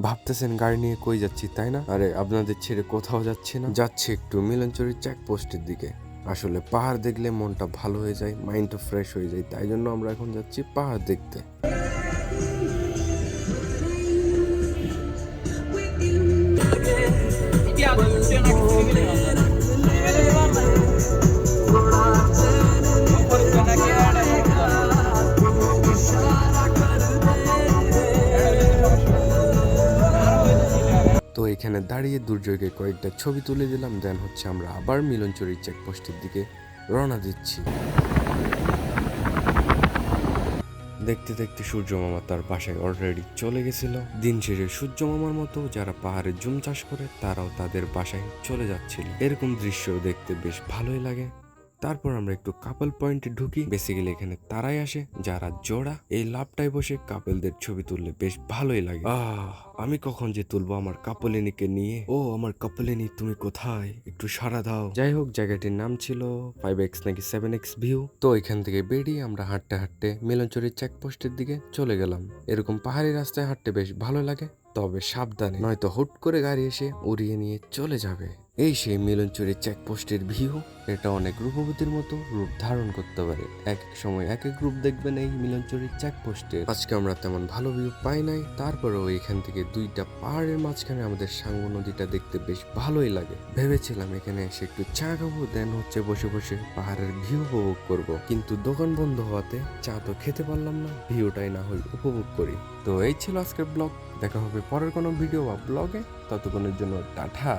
ভাবতেছেন গাড়ি নিয়ে কই যাচ্ছি, তাই না? আরে, আপনাদের ছেড়ে কোথাও যাচ্ছে না। যাচ্ছে একটু মিলনচুরির চেকপোস্টের দিকে। আসলে পাহাড় দেখলে মনটা ভালো হয়ে যায় মাইন্ডটা ফ্রেশ হয়ে যায়, তাই জন্য আমরা এখন যাচ্ছি পাহাড় দেখতে। এখানে দাঁড়িয়ে দুর্যোগে কয়েকটা ছবি তুলে দিলাম, দেন হচ্ছে আমরা আবার মিলনচুরির চেকপোস্টের দিকে রওনা দিচ্ছি। দেখতে দেখতে সূর্য মামা তার বাসায় অলরেডি চলে গেছিল। দিন শেষে সূর্য মামার মতো যারা পাহাড়ে জুম চাষ করে, তারাও তাদের বাসায় চলে যাচ্ছিল। এরকম দৃশ্য দেখতে বেশ ভালোই লাগে। তারপর আমরা একটু কাপল পয়েন্টে ঢুকি। বেসিক্যালি এখানে তারাই আসে, যারা জোড়া। এই লাভটায় বসে কাপেলদের ছবি তুললে বেশ ভালোই লাগে। আমি কখন যে তুলবো আমার কাপলিনীকে নিয়ে? ও, আমার কাপলিনী তুমি কোথায়? একটু সারা দাও। যাই হোক, জায়গাটির নাম ছিল ফাইভ এক্স নাকি সেভেন এক্স ভিউ তো এখান থেকে বেরিয়ে আমরা হাঁটতে হাঁটতে মিলনচুরির চেকপোস্টের দিকে চলে গেলাম। এরকম পাহাড়ি রাস্তায় হাঁটতে বেশ ভালো লাগে, তবে সাবধানে। নয়তো হুট করে গাড়ি এসে উড়িয়ে নিয়ে চলে যাবে। এই সেই মিলনচুরি চেকপোস্টের ভিউ, এটা অনেক রূপবতীর মতো রূপ ধারণ করতে পারে। এক এক সময় এক এক রূপ দেখবেন এই মিলনচুরি চেকপোস্টে আজকে আমরা তেমন ভালো ভিউ পাই নাই, তারপরেও এখান থেকে দুইটা পাহাড়ের মাঝখানে আমাদের সাঙ্গু নদীটা দেখতে বেশ ভালোই লাগে। ভেবেছিলাম এখানে এসে একটু চা খাব দেন হচ্ছে বসে বসে পাহাড়ের ভিউ উপভোগ করব। কিন্তু দোকান বন্ধ হওয়াতে চা তো খেতে পারলাম না ভিউটাই না হয় উপভোগ করি। তো এই ছিল আজকের ব্লগ দেখা হবে পরের কোনো ভিডিও বা ব্লগে ততক্ষণের জন্য টাটা।